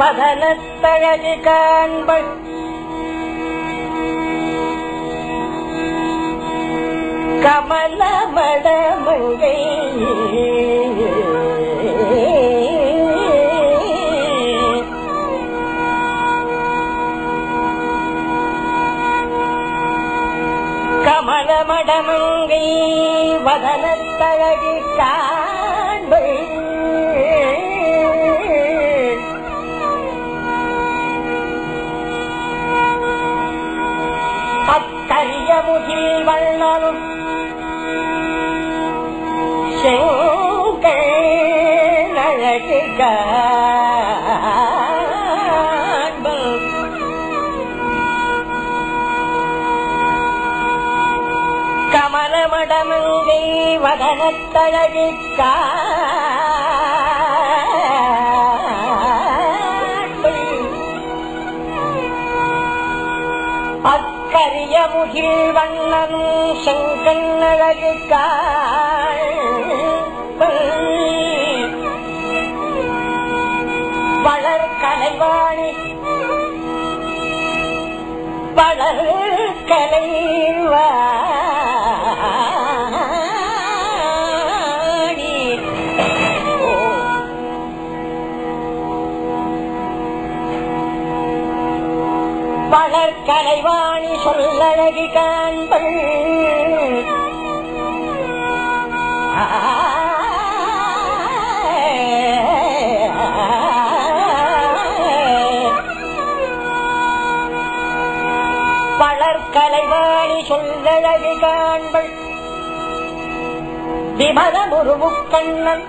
வதனத்தழகு காண்பள் கமல மடமங்கை கமல மடமங்கை வதனத்தழகு காண்பள் கமலமடமங்கை வதனத்தழகு காண்பல் முகில் வண்ணனும் செங்கண் அழகு வளர் கலைவாணி. வளர் கலைவாணி. வளர் கலைவாணி. அழகி காண்பள் பலர்கலைவாணி சொல்லழகி காண்பள். விமல முருமுக்கண்ணன்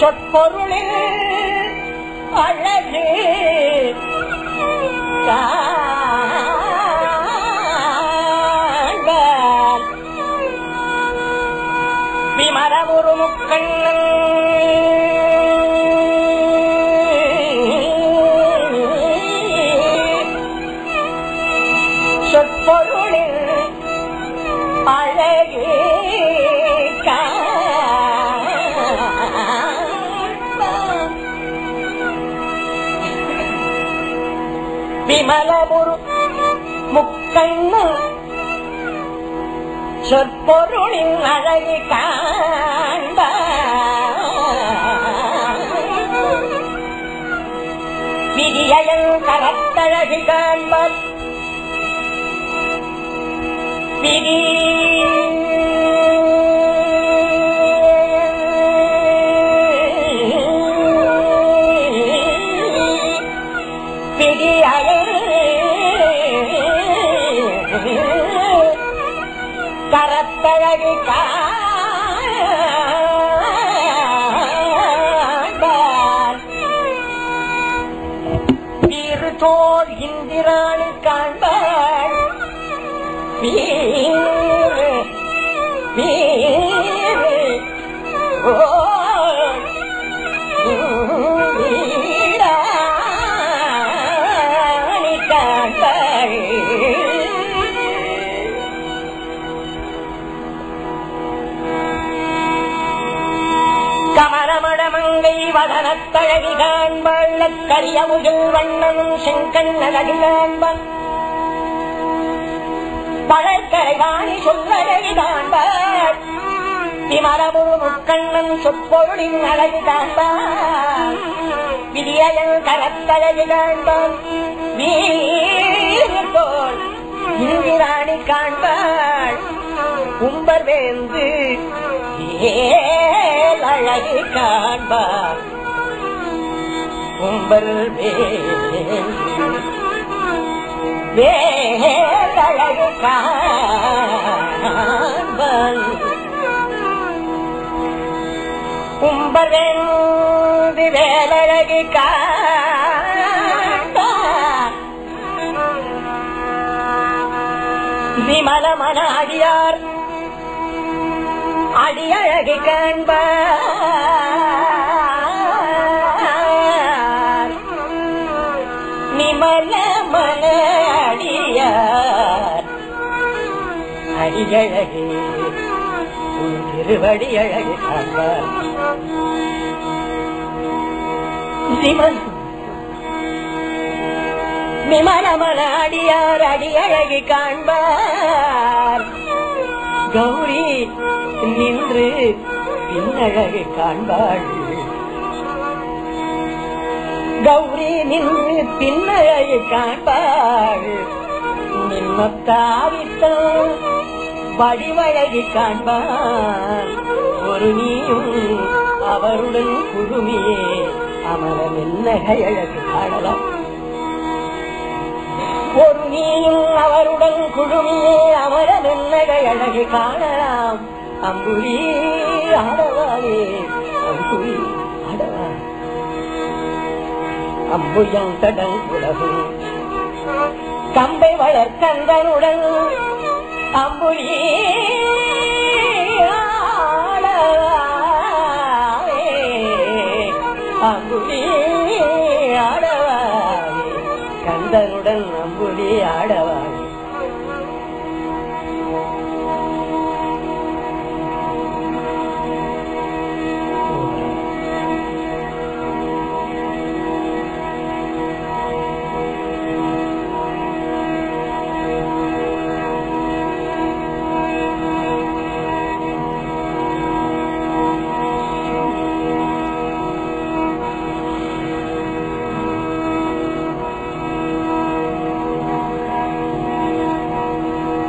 சொற்பொருளில் அழகு. காண்பான் மரமுரு முக்கண்ணன் சொற்பொருளில் அழகு விமலமுரு முக்கண்ணன் சொற்பொருளின் அழகு காண்ப. விதியல் கரத்தழகு காண்பர் விதி. கரத்தழகு காண்பார் தோல் இந்திராணி காண்பார் வீர் வீர் ஓ கமரமடமங்கை வதனத்தழகி கரிய முகில் வண்ணனும் செங்கண் அழகு காண்பான் பழக்கரை வாணி சொல்லழகி காண்பாள் விமரமுரு முக்கண்ணன் சொற்பொருளின் அழகு காண்பான் விதியன் கரத்தழகு காண்பான் வீறு போல் இந்திராணி காண்பாள் கும்பர் வேந்து ஏல் அழகு காண்பார் கும்பர் வேந்து கும்பவேந்தி அழகு காண்பான் கும்பர் வேந்து வேலழகு விமலமன அடியார் அடியழகு காண்பார் அடியழகு உன் திருவடி அழகு காண்பார் விமன் விமலமன அடியார் அடியழகி காண்பார். கௌரி நின்று பின்னழகு காண்பாள். கௌரி நின்று பின்னழகு காண்பாள். நின்னத்தாவித்த வடிவழகி காண்பார். ஒரு நீயும் அவருடன் குழுமியே. அமர மென்னகையழகு காணலாம். ஒரு நீயும் அவருடன் குழுமியே. அமர மென்னகையழகு காணலாம். அம்புலி ஆடவாயே அம்புலி ஆடவா அம்புயம் தடல் உலகு கம்பை வளர்க்கந்தனுடன் அம்புலி ஆடவாவே ஆடவாவே கந்தனுடன் அம்புலி ஆடவாவே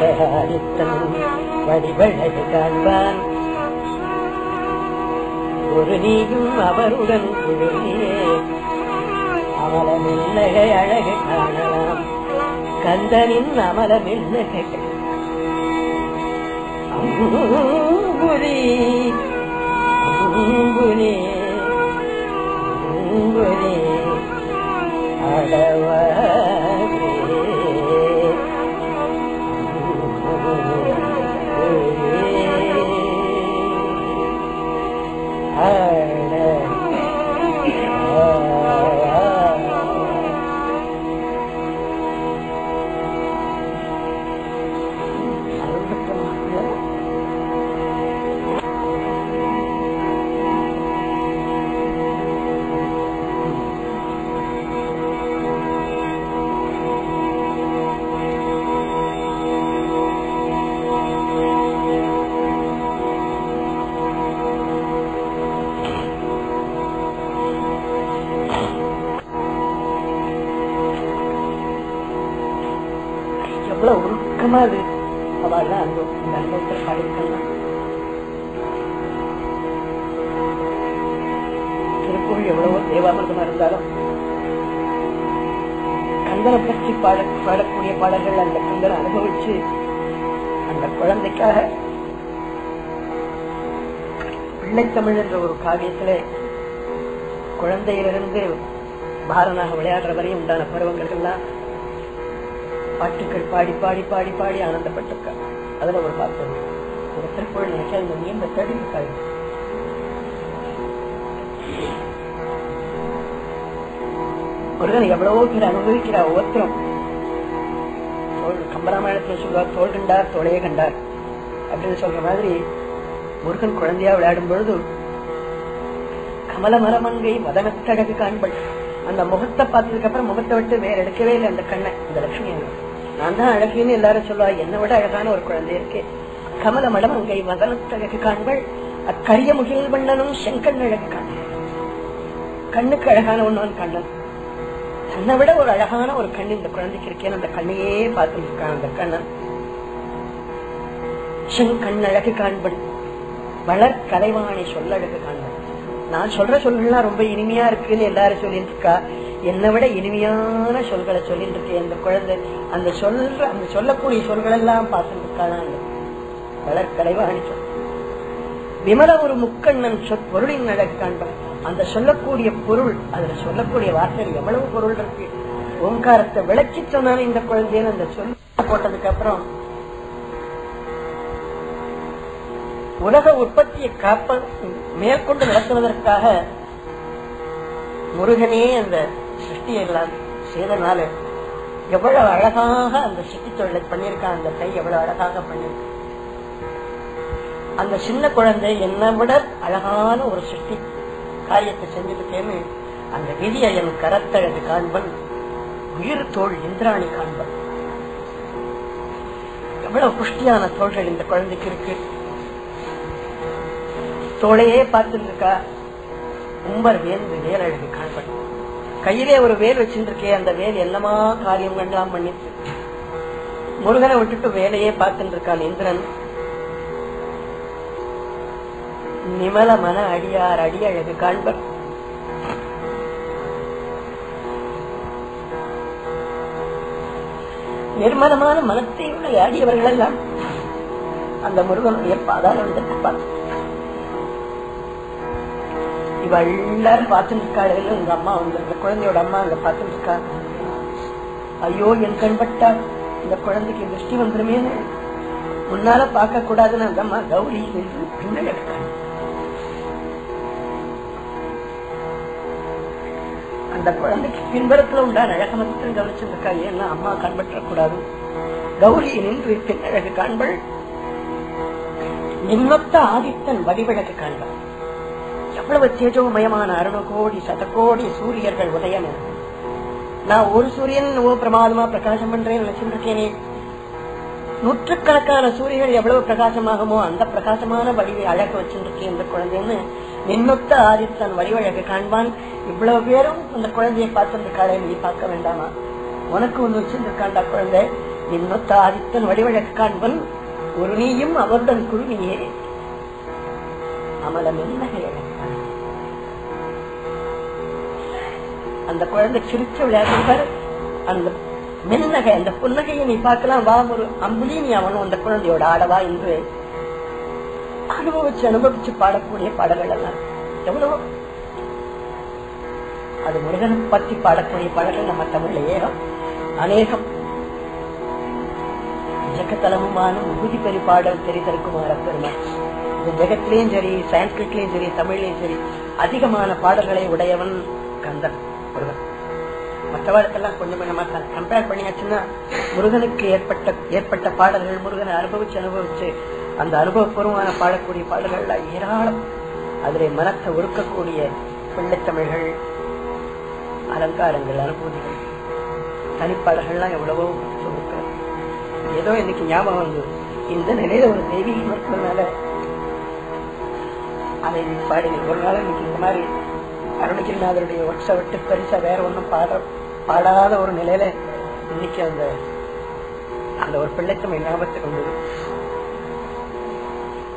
அம்புலி வடிவழகு காண்பான். ஒரு நீயும் அவருடன் குழுமியே அமலமில்லகை அழகு காணலாம். கந்தனின் அமலமில்லகை. அம்புலி அம்புலி அம்புலி எவ்வளவு அது அவள் அந்த நல்லத்தை படைக்கலாம் பாடியிருக்கலாம் எவ்வளவோ தேவாமிரதமா இருந்தாலும் கந்தனை பற்றி பாட பாடக்கூடிய பாடல்கள் அந்த கந்தனை அனுபவிச்சு அந்த குழந்தைக்காக பிள்ளைத்தமிழ் என்ற ஒரு காவியத்துல குழந்தையிலிருந்து பாரனாக விளையாடுற வரையும் உண்டான பருவங்கள்லாம் பாட்டுக்கள் பாடி பாடி பாடி பாடி ஆனந்தப்பட்டிருக்க. அதுல ஒரு பாட்டு ஒரு திருப்பூர் நினைச்சா இந்த நீண்ட தடுக்காய் முருகன் எவ்வளவோ பேர் அனுபவிக்கிறார் ஒவ்வொருத்தரும். கம்பராமாயணத்துல சொல்லுவார் தோல் கண்டார் தோலையே கண்டார். அப்படின்னு சொல்ற மாதிரி முருகன் குழந்தையா விளையாடும் பொழுது கமல மரமங்கை மதனத்தழகு காண்பட்டு அந்த முகத்தை பார்த்ததுக்கு அப்புறம் முகத்தை விட்டு வேற எடுக்கவே இல்லை அந்த கண்ணை. இந்த லட்சுமி நான் தான் அழகுன்னு எல்லாரும் சொல்லுவா என்னை விட அழகான ஒரு குழந்தை இருக்கு. கமல மடமங்கை மதனத்தழகு காண்பள். அக்கரிய முகில் வண்ணனும் செங்கண் அழகு காண்பள். கண்ணுக்கு அழகான ஒண்ணு கண்ணன். தன்னை விட ஒரு அழகான ஒரு கண் இந்த குழந்தைக்கு இருக்கேன்னு அந்த கண்ணையே பார்த்துட்டு இருக்கான் அந்த கண்ணன். செங்கண் அழகு காண்பன் வளர் கலைவாணி சொல்லழகு காண்பன் நான் சொல்ற சொல்கள்லாம் ரொம்ப இனிமையா இருக்குன்னு எல்லாரும் சொல்லிட்டு இருக்கா? என்னை விட இனிமையான சொல்களை சொல்லிட்டு இருக்கேன் அந்த குழந்தை. அந்த சொல்ற அந்த சொல்லக்கூடிய சொல்களெல்லாம் பார்த்துட்டு இருக்காதான் வளர்க்கலைவா வளர் சொல். விமல ஒரு முக்கண்ணன் சொற் பொருளின் அழகு அந்த சொல்லக்கூடிய பொருள் அதுல சொல்லக்கூடிய வார்த்தையில் எவ்வளவு பொருள் இருக்கு? ஓங்காரத்தை விளக்கி சொன்னாலும் இந்த குழந்தைன்னு அந்த சொல்ல போட்டதுக்கு அப்புறம் உலக உற்பத்தியை காப்ப மேற்கொண்டு நடத்துவதற்காக முருகனே அந்த சிருஷ்டியை எல்லாம் செய்தனால எவ்வளவு அழகாக அந்த சிட்டி தொழிலை பண்ணியிருக்கான் அந்த கை எவ்வளவு அழகாக பண்ணிருக்கு அந்த சின்ன குழந்தை என்னை விட அழகான ஒரு சிருஷ்டி காரியத்தை செஞ்சிருக்கேன்னு அந்த விதியை என் கரத்தழகு காண்பன் உயிர் தோல் இந்திராணி காண்பன். எவ்வளவு புஷ்டியான தோள்கள் இந்த குழந்தைக்கு இருக்கு. தோலையே பார்த்துட்டு இருக்கா உம்பர் வேந்து வேலழகு காண்பன் கையிலே ஒரு வேல் வச்சிருக்கே அந்த வேல் என்னமா காரியம் கண்டலாம் பண்ணிட்டு முருகனை விட்டுட்டு வேலையே பார்த்துட்டு இருக்கான் இந்திரன். நிமல மன அடியார் அடி அழகு காண்பர். நிர்மலமான மனத்தை உள்ள அடியவர்கள் எல்லாம் அந்த முருகனுடைய வந்து வந்துருப்பார் இவ எல்லாரும் பார்த்துட்டு இருக்காள் உங்க அம்மா வந்து அந்த குழந்தையோட அம்மா அங்க பார்த்துட்டு இருக்கா? ஐயோ என் கண்பட்டா இந்த குழந்தைக்கு திருஷ்டி வந்துருமேன்னு முன்னால பார்க்க கூடாதுன்னு அந்த அம்மா கௌரி என்று பின்னல் எடுக்காங்க அந்த குழந்தைக்கு பின்புறத்துல உண்டான அழக மட்டும் கவனிச்சிருக்கா? ஏன்னா அம்மா கண்பற்ற கூடாது கௌரி நின்று பின்னழகு காண்பள். நிம்மத்த ஆதித்தன் வடிவிழகு காண்பள். அவ்வளவு தேஜோமயமான அருண கோடி சதகோடி சூரியர்கள் உதயம் நான் ஒரு சூரியன் ஓ பிரமாதமா பிரகாசம் பண்றேன்னு நினைச்சிருக்கேனே நூற்றுக்கணக்கான சூரியர்கள் எவ்வளவு பிரகாசமாகுமோ அந்த பிரகாசமான வடிவை அழக வச்சிருக்கேன் இந்த குழந்தைன்னு நின்னொத்த ஆதித்தன் வடிவழகு காண்பான். இவ்வளவு பேரும் அந்த குழந்தையை பார்த்திருக்காளே நீ பார்க்க வேண்டாமா? உனக்கு ஒண்ணு வச்சிருக்காண்டா குழந்தை? நின்னொத்த ஆதித்தன் வடிவழகு காண்பன். ஒரு நீயும் அவர்தன் குருவியே. அமல மென்னகைய அந்த குழந்தை சிரிச்சு விளையாடுவார் அந்த மின்னகை அந்த புன்னகையை நீ பார்க்கலாம். வா ஒரு அம்புலி நீ அவனும் அந்த குழந்தையோட ஆடவா என்று அனுபவிச்சு அனுபவிச்சு பாடக்கூடிய பாடல்கள் எல்லாம். எவ்வளவு. அது முருகனை பற்றி பாடக்கூடிய பாடல்கள் நம்ம தமிழ்ல ஏகம் அநேகம். ஜகத்தலமுமான முகுதி பெரி பாடல் தெரிதற்குமார பெருமாள் இந்த ஜெகத்திலையும் சரி சான்ஸ்கிரிட்லயும் சரி தமிழ்லயும் சரி அதிகமான பாடல்களை உடையவன் கந்தன். மற்றவர்களுக்கெல்லாம் கொஞ்சம் கொஞ்சமா கம்பேர் பண்ணியாச்சுன்னா முருகனுக்கு ஏற்பட்ட ஏற்பட்ட பாடல்கள் முருகனை அனுபவிச்சு அனுபவிச்சு அந்த அனுபவபூர்வமான பாடக்கூடிய பாடல்கள் ஏராளம். அதிலே மனத்தை ஒடுக்கக்கூடிய பிள்ளைத்தமிழ்கள் அலங்காரங்கள் அனுபூதிகள் தனிப்பாடல்கள்லாம் எவ்வளவோ சொல்லிருக்கிறது ஏதோ இன்னைக்கு ஞாபகம் வந்து இந்த நிலையில ஒரு தெய்வீகம் இருக்கிறதுனால அதை நீ ஒரு நாள் இன்னைக்கு இந்த மாதிரி அருணகிரிநாதருடைய ஒற்றை விட்டு பெருசா வேற ஒன்றும் பாட பாடாத ஒரு நிலையில இன்னைக்கு அந்த அந்த ஒரு பிள்ளைத்தமை ஞாபகத்துக்கு வந்தது.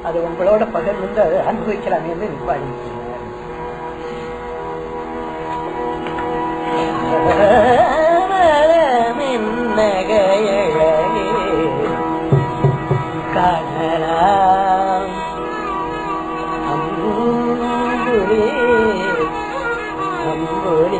அது உங்களோட பகிர்ந்து அதை அனுபவிக்கலாமே என்று நிர்வாகிக்கிறேன் நகையழகே காணலா هوني